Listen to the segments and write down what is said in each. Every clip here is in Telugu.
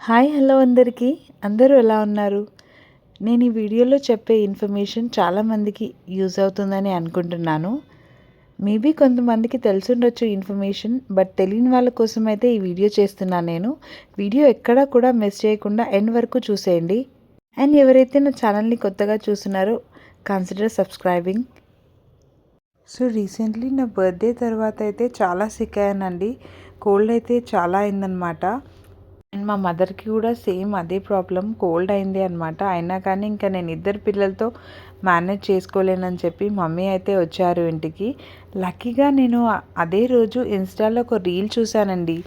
హాయ్ హలో అందరికీ. అందరూ ఎలా ఉన్నారు? నేను ఈ వీడియోలో చెప్పే ఇన్ఫర్మేషన్ చాలామందికి యూజ్ అవుతుందని అనుకుంటున్నాను. మేబీ కొంతమందికి తెలుసుండొచ్చు ఇన్ఫర్మేషన్ బట్ తెలియని వాళ్ళ కోసం అయితే ఈ వీడియో చేస్తున్నాను నేను. వీడియో ఎక్కడా కూడా మిస్ చేయకుండా ఎండ్ వరకు చూసేయండి. అండ్ ఎవరైతే నా ఛానల్ని కొత్తగా చూస్తున్నారో కన్సిడర్ సబ్స్క్రైబింగ్ సో రీసెంట్లీ నా బర్త్డే తర్వాత అయితే చాలా సిక్ అయ్యానండి. కోల్డ్ అయితే చాలా అయిందనమాట అండ్ మా మదర్కి కూడా సేమ్ అదే ప్రాబ్లం కోల్డ్ అయింది అనమాట అయినా కానీ ఇంకా నేను ఇద్దరు పిల్లలతో మేనేజ్ చేసుకోలేనని చెప్పి మమ్మీ అయితే వచ్చారు ఇంటికి. లక్కీగా నేను అదే రోజు ఇన్స్టాలో ఒక రీల్ చూశానండి.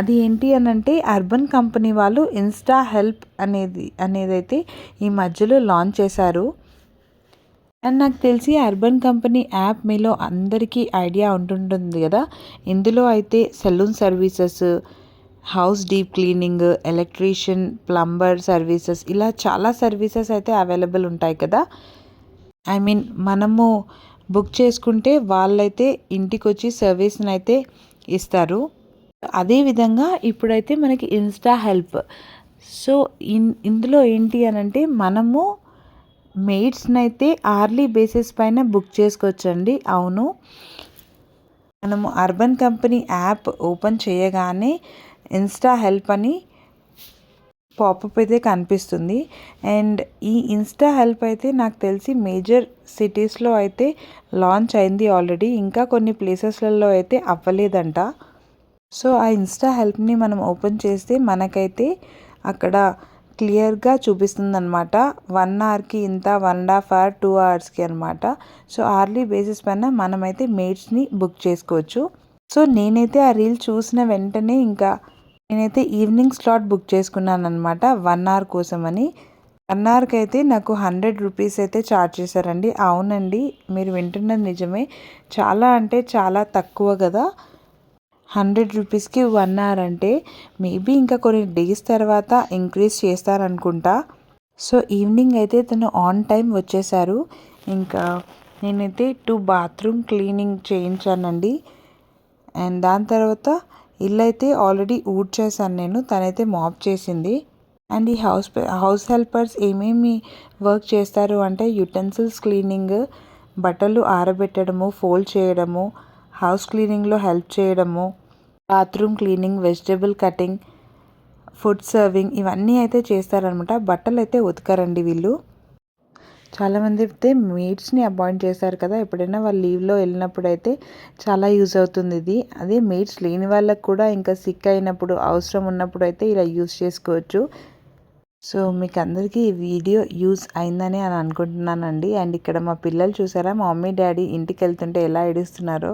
అది ఏంటి అని అంటే అర్బన్ కంపెనీ వాళ్ళు ఇన్స్టా హెల్ప్ అనేది అనేది అయితే ఈ మధ్యలో లాంచ్ చేశారు. అండ్ నాకు తెలిసి అర్బన్ కంపెనీ యాప్ మీలో అందరికీ ఐడియా ఉంటుంటుంది కదా. ఇందులో అయితే salon services house deep cleaning electrician plumber services ఇలా చాలా సర్వీసెస్ అయితే అవైలబుల్ ఉంటాయి కదా. ఐ మీన్ మనము బుక్ చేసుకుంటే వాళ్ళైతే ఇంటికి వచ్చి సర్వీస్ని అయితే ఇస్తారు అదేవిధంగా ఇప్పుడైతే మనకి ఇన్స్టా హెల్ప్. సో ఇన్ ఇందులో ఏంటి అని అంటే మనము మెయిడ్స్ని అయితే ఆర్లీ బేసిస్ పైన బుక్ చేసుకోవచ్చండి. అవును. మనము అర్బన్ కంపెనీ యాప్ ఓపెన్ చేయగానే ఇన్స్టా హెల్ప్ అని పాపప్ అయితే కనిపిస్తుంది. అండ్ ఈ ఇన్స్టా హెల్ప్ అయితే నాకు తెలిసి మేజర్ సిటీస్లో అయితే లాంచ్ అయింది ఆల్రెడీ. ఇంకా కొన్ని ప్లేసెస్లలో అయితే అవ్వలేదంట. సో ఆ ఇన్స్టా హెల్ప్ని మనం ఓపెన్ చేస్తే మనకైతే అక్కడ క్లియర్గా చూపిస్తుంది అనమాట వన్ అవర్కి ఇంత one and half hour two అవర్స్కి అనమాట సో అర్లీ బేసిస్ పైన మనమైతే మేట్స్ని బుక్ చేసుకోవచ్చు. సో నేనైతే ఆ రీల్ చూసిన వెంటనే ఇంకా నేనైతే ఈవినింగ్ స్లాట్ బుక్ చేసుకున్నాను అనమాట వన్ అవర్ కోసమని. వన్ అవర్కి అయితే నాకు హండ్రెడ్ రూపీస్ అయితే ఛార్జ్ చేశారండి. అవునండి మీరు వింటున్నది నిజమే. చాలా అంటే చాలా తక్కువ కదా. హండ్రెడ్ రూపీస్కి వన్ అవర్ అంటే మేబీ ఇంకా కొన్ని డేస్ తర్వాత ఇంక్రీజ్ చేస్తారనుకుంటా. సో ఈవినింగ్ అయితే తను ఆన్ టైం వచ్చేసారు ఇంకా నేనైతే టూ బాత్రూమ్ క్లీనింగ్ చేయించానండి. అండ్ దాని తర్వాత ఇల్లు అయితే ఆల్రెడీ ఊడ్ చేశాను నేను తనైతే మాప్ చేసింది. అండ్ ఈ హౌస్ హౌస్ హెల్పర్స్ ఏమేమి వర్క్ చేస్తారు అంటే యుటెన్సిల్స్ క్లీనింగ్ బట్టలు ఆరబెట్టడము ఫోల్డ్ చేయడము హౌస్ క్లీనింగ్లో హెల్ప్ చేయడము bathroom cleaning vegetable cutting food serving ఇవన్నీ అయితే చేస్తారనమాట. బట్టలు అయితే ఉతకరండి వీళ్ళు. చాలామంది అయితే మేడ్స్ని అపాయింట్ చేశారు కదా. ఎప్పుడైనా వాళ్ళు లీవ్లో వెళ్ళినప్పుడు అయితే చాలా యూజ్ అవుతుంది ఇది. అదే మేడ్స్ లేని వాళ్ళకు కూడా ఇంకా సిక్ అయినప్పుడు అవసరం ఉన్నప్పుడు అయితే ఇలా యూజ్ చేసుకోవచ్చు. సో మీకు అందరికీ ఈ వీడియో యూజ్ అయిందని అని అనుకుంటున్నానండి. అండ్ ఇక్కడ మా పిల్లలు చూసారా? మా మమ్మీ డాడీ ఇంటికి వెళ్తుంటే ఎలా ఏడుస్తున్నారో.